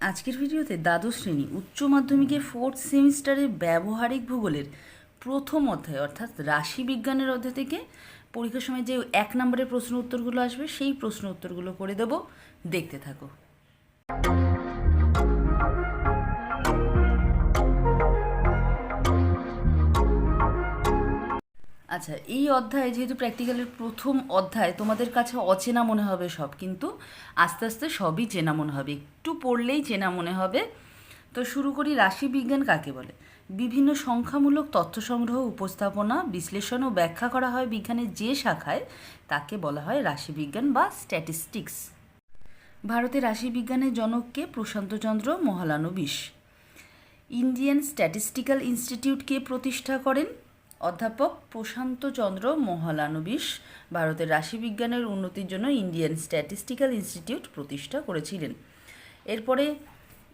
আজকের ভিডিওতে দ্বাদশ শ্রেণি উচ্চ মাধ্যমিকের ফোর্থ সেমিস্টারের ব্যবহারিক ভূগোলের প্রথম অধ্যায়, অর্থাৎ রাশি বিজ্ঞানের অধ্যায় থেকে পরীক্ষার সময় যে এক নম্বরের প্রশ্ন উত্তরগুলো আসবে, সেই প্রশ্ন উত্তরগুলো করে দেব। দেখতে থাকো। আচ্ছা এই অধ্যায় যেহেতু প্র্যাকটিক্যালের প্রথম অধ্যায়, তোমাদের কাছে অচেনা মনে হবে সব, কিন্তু আস্তে আস্তে সবই চেনা মনে হবে। একটু পড়লেই চেনা মনে হবে। তো শুরু করি রাশি বিজ্ঞান কাকে বলে? বিভিন্ন সংখ্যামূলক তথ্য সংগ্রহ উপস্থাপনা, বিশ্লেষণ ও ব্যাখ্যা করা হয় বিজ্ঞানের যে শাখায়, তাকে বলা হয় রাশিবিজ্ঞান বা স্ট্যাটিস্টিক্স ভারতের রাশিবিজ্ঞানের জনককে প্রশান্তচন্দ্র মহালানবিশ ইন্ডিয়ান স্ট্যাটিস্টিক্যাল ইনস্টিটিউটকে প্রতিষ্ঠা করেন অধ্যাপক প্রশান্তচন্দ্র মহালানবিশ ভারতের রাশিবিজ্ঞানের উন্নতির জন্য ইন্ডিয়ান স্ট্যাটিস্টিক্যাল ইনস্টিটিউট প্রতিষ্ঠা করেছিলেন। এরপরে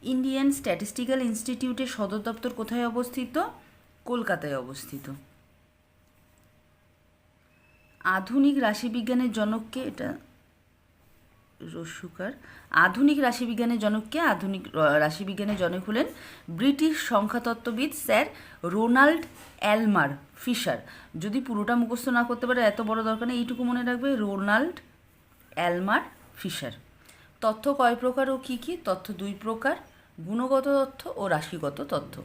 ইন্ডিয়ান স্ট্যাটিস্টিক্যাল ইনস্টিটিউটের সদর দপ্তর কোথায় অবস্থিত? কলকাতায় অবস্থিত। আধুনিক রাশিবিজ্ঞানের জনককে এটা রস্যুকার আধুনিক রাশিবিজ্ঞানের জনককে আধুনিক রাশিবিজ্ঞানের জনক হলেন ব্রিটিশ সংখ্যাতত্ত্ববিদ স্যার রোনাল্ড অ্যালমার ফিশার। যদি পুরোটা মুখস্থ না করতে পারে, এত বড় দরকার নেই, এইটুকু মনে রাখবে, রোনাল্ড অ্যালমার ফিশার। তথ্য কয় প্রকার ও কী কী? তথ্য দুই প্রকার, গুণগত তথ্য ও রাশিগত তথ্য।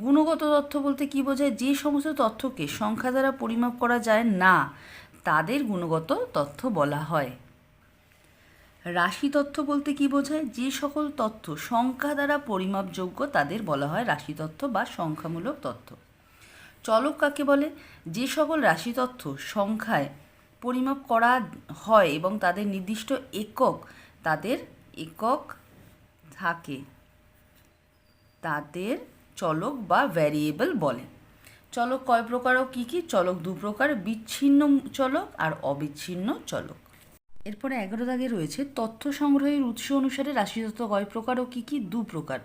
গুণগত তথ্য বলতে কী বোঝায়? যে সমস্ত তথ্যকে সংখ্যা দ্বারা পরিমাপ করা যায় না, তাদের গুণগত তথ্য বলা হয়। রাশি তথ্য বলতে কি বোঝায়? যে সকল তথ্য সংখ্যা দ্বারা পরিমাপযোগ্য তাদের বলা হয় রাশি তথ্য বা সংখ্যামূলক তথ্য চলক কাকে বলে? যে সকল রাশি তথ্য সংখ্যায় পরিমাপ করা হয় এবং তাদের নির্দিষ্ট একক তাদের একক থাকে। তাদের চলক বা ভ্যারিয়েবল বলে। চলক কয় প্রকার ও কী কী? চলক দু প্রকার, বিচ্ছিন্ন চলক আর অবিচ্ছিন্ন চলক। এরপরে এগারো দাগে রয়েছে, তথ্য সংগ্রহের উৎস অনুসারে রাশিতত্ত্ব কয় প্রকার ও কী কী দু প্রকার?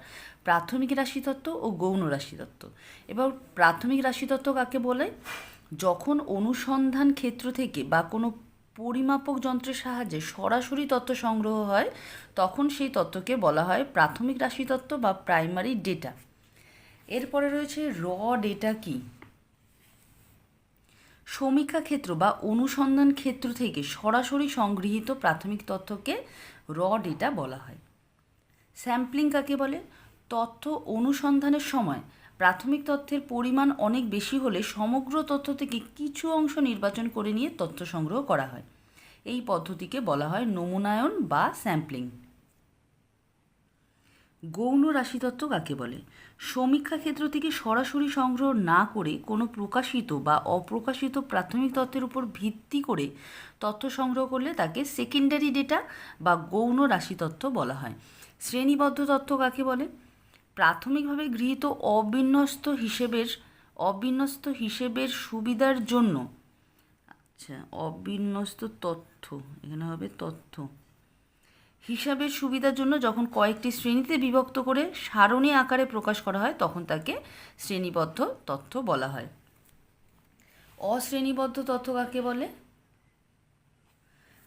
প্রাথমিক রাশিতত্ত্ব ও গৌণ রাশিতত্ত্ব। এবার প্রাথমিক রাশিতত্ত্ব কাকে বলে? যখন অনুসন্ধান ক্ষেত্র থেকে বা কোনো পরিমাপক যন্ত্রের সাহায্যে সরাসরি তথ্য সংগ্রহ হয়, তখন সেই তথ্যকে বলা হয় প্রাথমিক রাশিতত্ত্ব বা প্রাইমারি ডেটা। এরপরে রয়েছে র ডেটা কী? সমীক্ষা ক্ষেত্র বা অনুসন্ধান ক্ষেত্র থেকে সরাসরি সংগৃহীত প্রাথমিক তথ্যকে র ডেটা বলা হয়। স্যাম্পলিং কাকে বলে? তথ্য অনুসন্ধানের সময় প্রাথমিক তথ্যের পরিমাণ অনেক বেশি হলে সমগ্র তথ্য থেকে কিছু অংশ নির্বাচন করে নিয়ে তথ্য সংগ্রহ করা হয়। এই পদ্ধতিকে বলা হয় নমুনায়ন বা স্যাম্পলিং। গৌণ রাশিতত্ত্ব কাকে বলে? সমীক্ষা ক্ষেত্র থেকে সরাসরি সংগ্রহ না করে কোনো প্রকাশিত বা অপ্রকাশিত প্রাথমিক তত্ত্বের উপর ভিত্তি করে তথ্য সংগ্রহ করলে তাকে সেকেন্ডারি ডেটা বা গৌণ রাশিতত্ত্ব বলা হয়। শ্রেণীবদ্ধ তথ্য কাকে বলে? প্রাথমিকভাবে গৃহীত অবিন্যস্ত হিসেবের অবিন্যস্ত হিসেবের সুবিধার জন্য আচ্ছা অবিন্যস্ত তথ্য, এখানে হবে তথ্য। হিসাবের সুবিধার জন্য যখন কয়েকটি শ্রেণীতে বিভক্ত করে সারণী আকারে প্রকাশ করা হয়, তখন তাকে শ্রেণীবদ্ধ তথ্য বলা হয়। অশ্রেণীবদ্ধ তথ্য কাকে বলে?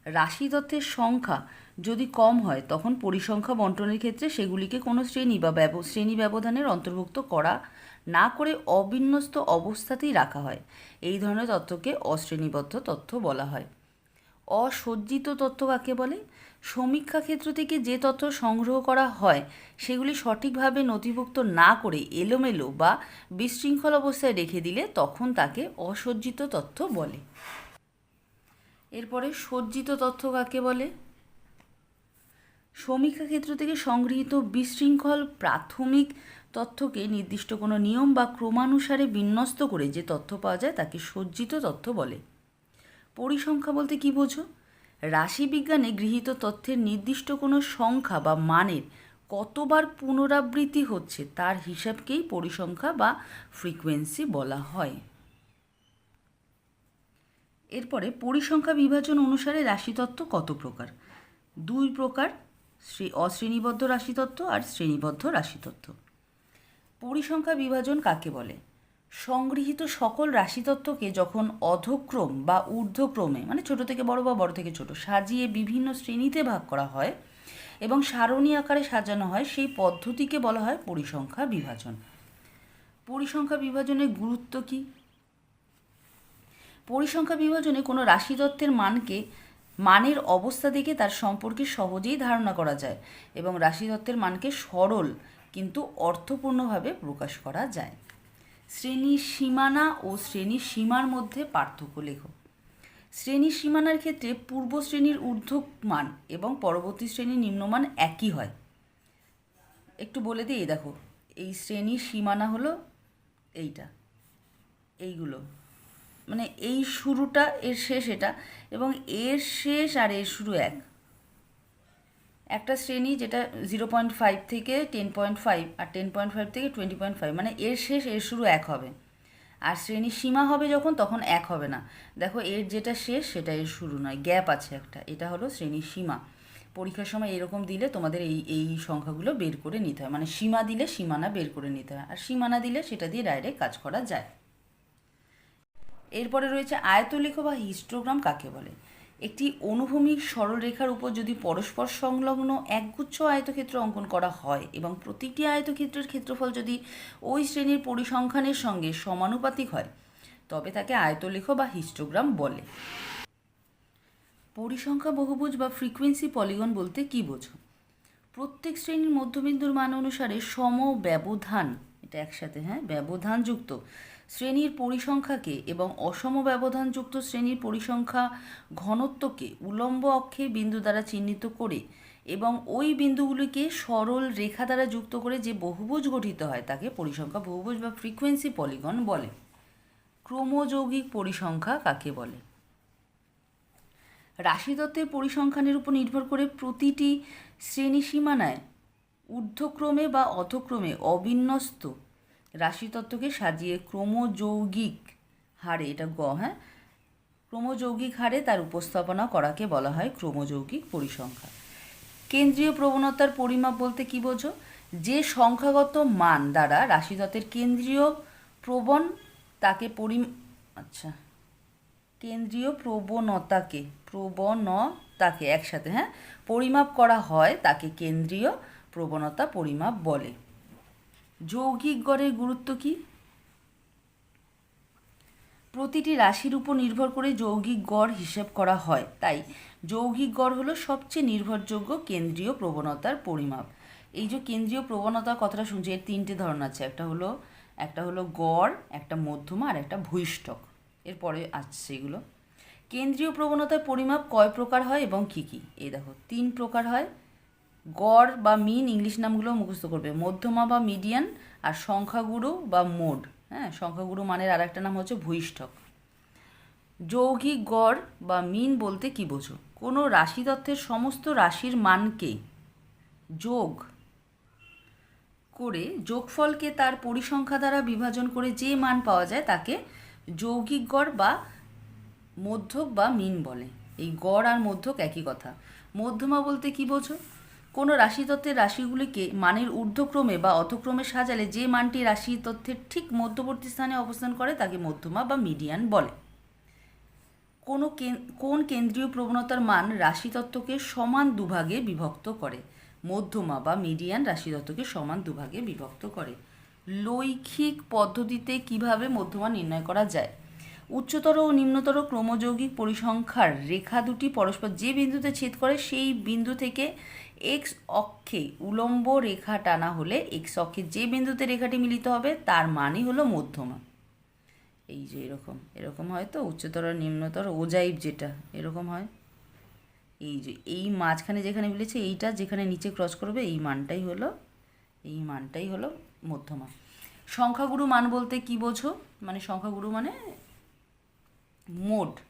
রাশি তথ্যের সংখ্যা যদি কম হয়, তখন পরিসংখ্যা বন্টনের ক্ষেত্রে সেগুলিকে কোনো শ্রেণি বা ব্যব, শ্রেণি ব্যবধানের অন্তর্ভুক্ত করা না করে অবিন্যস্ত অবস্থাতেই রাখা হয়। এই ধরনের তথ্যকে অশ্রেণীবদ্ধ তথ্য বলা হয়। অসজ্জিত তথ্য কাকে বলে? সমীক্ষা ক্ষেত্র থেকে যে তথ্য সংগ্রহ করা হয়, সেগুলি সঠিকভাবে নথিভুক্ত না করে এলোমেলো বা বিশৃঙ্খল অবস্থায় রেখে দিলে তখন তাকে অসজ্জিত তথ্য বলে। এরপরে সজ্জিত তথ্য কাকে বলে? সমীক্ষা ক্ষেত্র থেকে সংগৃহীত বিশৃঙ্খল প্রাথমিক তথ্যকে নির্দিষ্ট কোনো নিয়ম বা ক্রমানুসারে বিন্যস্ত করে যে তথ্য পাওয়া যায় তাকে সজ্জিত তথ্য বলে। পরিসংখ্যা বলতে কি বোঝো? রাশিবিজ্ঞানে গৃহীত তথ্যের নির্দিষ্ট কোনো সংখ্যা বা মানের কতবার পুনরাবৃত্তি হচ্ছে তার হিসাবকেই পরিসংখ্যা বা ফ্রিকোয়েন্সি বলা হয়। এরপরে পরিসংখ্যা বিভাজন অনুসারে রাশিতত্ত্ব কত প্রকার? দুই প্রকার, শ্রী অশ্রেণীবদ্ধ রাশিতত্ত্ব আর শ্রেণীবদ্ধ রাশিতত্ত্ব। পরিসংখ্যা বিভাজন কাকে বলে? সংগৃহীত সকল রাশিতত্ত্বকে যখন অধক্রম বা ঊর্ধ্বক্রমে মানে ছোট থেকে বড় বা বড় থেকে ছোট, সাজিয়ে বিভিন্ন শ্রেণীতে ভাগ করা হয় এবং সারণী আকারে সাজানো হয়, সেই পদ্ধতিকে বলা হয় পরিসংখ্যা বিভাজন। পরিসংখ্যা বিভাজনের গুরুত্ব কী? পরিসংখ্যা বিভাজনে কোনো রাশিতত্ত্বের মানকে মানের অবস্থা দেখে তার সম্পর্কে সহজেই ধারণা করা যায় এবং রাশিতত্ত্বের মানকে সরল কিন্তু অর্থপূর্ণভাবে প্রকাশ করা যায়। শ্রেণির সীমানা ও শ্রেণির সীমার মধ্যে পার্থক্য লেখো। শ্রেণির সীমানার ক্ষেত্রে পূর্ব শ্রেণির ঊর্ধ্ব মান এবং পরবর্তী শ্রেণির নিম্নমান একই হয়। একটু বলে দিই দেখো, এই শ্রেণির সীমানা হলো এইটা, এইগুলো। মানে এই শুরুটা, এর শেষ এটা এবং এর শেষ আর এর শুরু এক। একটা শ্রেণি যেটা জিরো পয়েন্ট ফাইভ থেকে টেন পয়েন্ট ফাইভ আর টেন পয়েন্ট ফাইভ থেকে টোয়েন্টি পয়েন্ট ফাইভ মানে এর শেষ, এর শুরু এক হবে। আর শ্রেণির সীমা হবে যখন, তখন এক হবে না। দেখো, এর যেটা শেষ, সেটা এর শুরু নয়, গ্যাপ আছে একটা। এটা হলো শ্রেণির সীমা। পরীক্ষার সময় এরকম দিলে তোমাদের এই এই সংখ্যাগুলো বের করে নিতে হয়। মানে সীমা দিলে সীমানা বের করে নিতে হয়। আর সীমানা দিলে সেটা দিয়ে ডাইরেক্ট কাজ করা যায়। এরপরে রয়েছে আয়তলেখ বা হিস্টোগ্রাম কাকে বলে? একটি অনুভূমিক সরলরেখার উপর যদি পরস্পর সংলগ্ন একগুচ্ছ আয়তক্ষেত্র অঙ্কন করা হয় এবং প্রতিটি আয়তক্ষেত্রের ক্ষেত্রফল যদি ওই শ্রেণির পরিসংখ্যানের সঙ্গে সমানুপাতিক হয়, তবে তাকে আয়তলেখ বা হিস্টোগ্রাম বলে। পরিসংখ্যা বহুভুজ বা ফ্রিকোয়েন্সি পলিগন বলতে কী বোঝো? প্রত্যেক শ্রেণির মধ্যবিন্দুর মান অনুসারে সম ব্যবধান এটা একসাথে হ্যাঁ ব্যবধানযুক্ত শ্রেণির পরিসংখ্যাকে এবং অসম ব্যবধানযুক্ত শ্রেণির পরিসংখ্যা ঘনত্বকে উলম্ব অক্ষে বিন্দু দ্বারা চিহ্নিত করে এবং ওই বিন্দুগুলিকে সরল রেখা দ্বারা যুক্ত করে যে বহুভুজ গঠিত হয় তাকে পরিসংখ্যা বহুভুজ বা ফ্রিকোয়েন্সি পলিগন বলে। ক্রমযৌগিক পরিসংখ্যা কাকে বলে? রাশিতত্ত্বের পরিসংখ্যানের উপর নির্ভর করে প্রতিটি শ্রেণি সীমানায় ঊর্ধ্বক্রমে বা অধক্রমে অবিন্যস্ত রাশিতত্ত্বকে সাজিয়ে ক্রমযৌগিক হারে, এটা গ হ্যাঁ? ক্রমযৌগিক হারে তার উপস্থাপনা করাকে বলা হয় ক্রমযৌগিক পরিসংখ্যা। কেন্দ্রীয় প্রবণতার পরিমাপ বলতে কি বোঝো? যে সংখ্যাগত মান দ্বারা রাশিতত্ত্বের কেন্দ্রীয় প্রবণ তাকে পরি আচ্ছা কেন্দ্রীয় প্রবণতাকে প্রবণতাকে একসাথে হ্যাঁ? পরিমাপ করা হয় তাকে কেন্দ্রীয় প্রবণতা পরিমাপ বলে। যৌগিক গড়ের গুরুত্ব কি? প্রতিটি রাশির উপর নির্ভর করে যৌগিক গড় হিসেব করা হয়। তাই যৌগিক গড় হলো সবচেয়ে নির্ভরযোগ্য কেন্দ্রীয় প্রবণতার পরিমাপ। এই যে কেন্দ্রীয় প্রবণতা কথাটা শুনছি, এর তিনটে ধরন আছে। একটা হলো একটা হলো গড়, একটা মধ্যমা আর একটা ভূইষ্ঠক। এরপরে আসছে এগুলো। কেন্দ্রীয় প্রবণতার পরিমাপ কয় প্রকার হয় এবং কি কি? এই দেখো, তিন প্রকার হয়। গড় বা মিন ইংলিশ নামগুলো মুখস্থ করবে। মধ্যমা বা মিডিয়ান আর সংখ্যাগুরু বা মোড। হ্যাঁ সংখ্যাগুরু মানের আর একটা নাম হচ্ছে ভূইষ্ঠক। যৌগিক গড় বা মিন বলতে কি বোঝো? কোনো রাশি তত্ত্বের সমস্ত রাশির মানকে যোগ করে, যোগফলকে তার পরিসংখ্যা দ্বারা বিভাজন করে যে মান পাওয়া যায় তাকে যৌগিক গড় বা মধ্যক বা মিন বলে। এই গড় আর মধ্যক একই কথা। মধ্যমা বলতে কি বোঝো? কোনো রাশিতত্ত্বের রাশিগুলিকে মানের ঊর্ধ্বক্রমে বা অথক্রমে সাজালে যে মানটি রাশি তথ্যের ঠিক মধ্যবর্তী স্থানে অবস্থান করে তাকে মধ্যমা বা মিডিয়ান বলে। কোনো, কোন কেন্দ্রীয় প্রবণতার মান রাশিতত্ত্বকে সমান দুভাগে বিভক্ত করে? মধ্যমা বা মিডিয়ান রাশিতত্ত্বকে সমান দুভাগে বিভক্ত করে। লৈখিক পদ্ধতিতে কীভাবে মধ্যমা নির্ণয় করা যায়? উচ্চতর ও নিম্নতর ক্রমযৌগিক পরিসংখ্যার রেখা দুটি পরস্পর যে বিন্দুতে ছেদ করে সেই বিন্দু থেকে এক্স অক্ষে উলম্ব রেখা টানা হলে এক্স অক্ষে যে বিন্দুতে রেখাটি মিলিত হবে, তার মানই হলো মধ্যমা। এই যে এরকম এরকম হয় তো? উচ্চতর, নিম্নতর ওজাইব যেটা, এরকম হয়। এই যে, এই মাঝখানে যেখানে মিলেছে, এইটা যেখানে নিচে ক্রস করবে, এই মানটাই হলো, এই মানটাই হলো মধ্যমা। সংখ্যাগুরু মান বলতে কি বোঝো? মানে সংখ্যাগুরু মানে মোড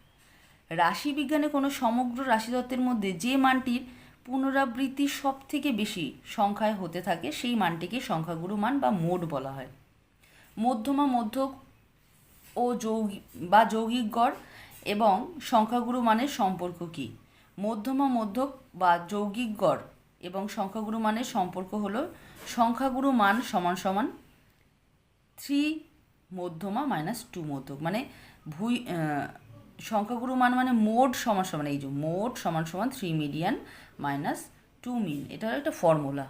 রাশিবিজ্ঞানে কোনো সমগ্র রাশিতত্ত্বের মধ্যে যে মানটির পুনরাবৃত্তি সব থেকে বেশি সংখ্যায় হতে থাকে, সেই মানটিকে সংখ্যাগুরু মান বা মোড বলা হয়। মধ্যমা মধ্যক ও যৌগিক বা যৌগিক গড় এবং সংখ্যাগুরু মানের সম্পর্ক কী? মধ্যমা মধ্যক বা যৌগিক গড় এবং সংখ্যাগুরু মানের সম্পর্ক হলো সংখ্যাগুরু মান সমান সমান থ্রি মধ্যমা মাইনাস টু মধ্যক। মানে ভুই সংখ্যাগুরু মান মানে মোড সমান সমান, এই যে মোড সমান সমান three median minus two mean এটা একটা ফর্মুলা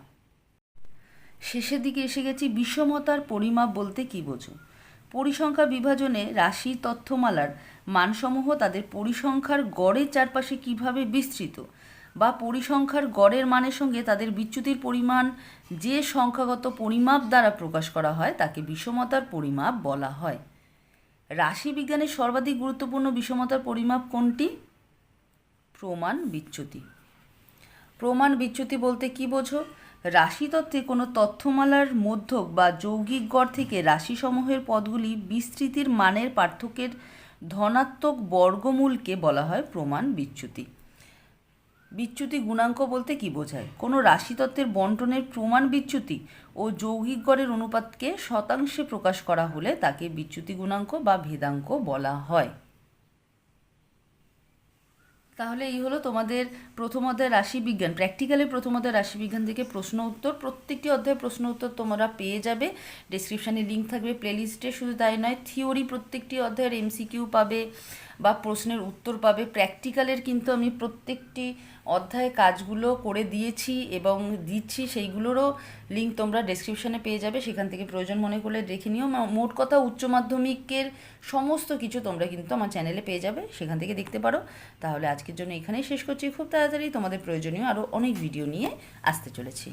শেষের দিকে এসে গেছি বিষমতার পরিমাপ বলতে কী বোঝো? পরিসংখ্যা বিভাজনে রাশি তথ্যমালার মানসমূহ তাদের পরিসংখ্যার গড়ের চারপাশে কীভাবে বিস্তৃত? বা পরিসংখ্যার গড়ের মানের সঙ্গে তাদের বিচ্যুতির পরিমাণ যে সংখ্যাগত পরিমাপ দ্বারা প্রকাশ করা হয় তাকে বিষমতার পরিমাপ বলা হয়। রাশিবিজ্ঞানের সর্বাধিক গুরুত্বপূর্ণ বিষমতার পরিমাপ কোনটি? প্রমাণ বিচ্যুতি। প্রমাণ বিচ্যুতি বলতে কি বোঝো? রাশিতত্ত্বে কোনো তথ্যমালার মধ্যক বা যৌগিক গড় থেকে রাশিসমূহের পদগুলি বিস্তৃতির মানের পার্থক্যের ধনাত্মক বর্গমূলকে বলা হয় প্রমাণ বিচ্যুতি। বিচ্যুতি গুণাঙ্ক বলতে কি বোঝায়? কোনো রাশিতত্ত্বের বন্টনের প্রমাণ বিচ্যুতি ও যৌগিক গড়ের অনুপাতকে শতাংশে প্রকাশ করা হলে তাকে বিচ্যুতি গুণাঙ্ক বা ভেদাঙ্ক বলা হয়। তাহলে এই হলো তোমাদের প্রথম অধ্যায় রাশিবিজ্ঞান প্র্যাকটিক্যালি প্রথম অধ্যায় রাশিবিজ্ঞান থেকে প্রশ্ন উত্তর, প্রত্যেকটি অধ্যায় প্রশ্ন উত্তর তোমরা পেয়ে যাবে। ডিসক্রিপশানে লিঙ্ক থাকবে প্লেলিস্টে শুধু তাই নয় থিওরি প্রত্যেকটি অধ্যায়ের এমসিকিউ পাবে। বা প্রশ্নের উত্তর পাবে। প্র্যাকটিক্যালের কিন্তু আমি প্রত্যেকটি অধ্যায়ে কাজগুলো করে দিয়েছি এবং দিচ্ছি, সেইগুলোরও লিঙ্ক তোমরা ডেসক্রিপশানে পেয়ে যাবে। সেখান থেকে প্রয়োজন মনে করলে দেখে নিও। মোট কথা উচ্চ মাধ্যমিকের সমস্ত কিছু তোমরা কিন্তু আমার চ্যানেলে পেয়ে যাবে। সেখান থেকে দেখতে পারো। তাহলে আজকের জন্য এখানেই শেষ করছি। খুব তাড়াতাড়ি তোমাদের প্রয়োজনীয় আরও অনেক ভিডিও নিয়ে আসতে চলেছি।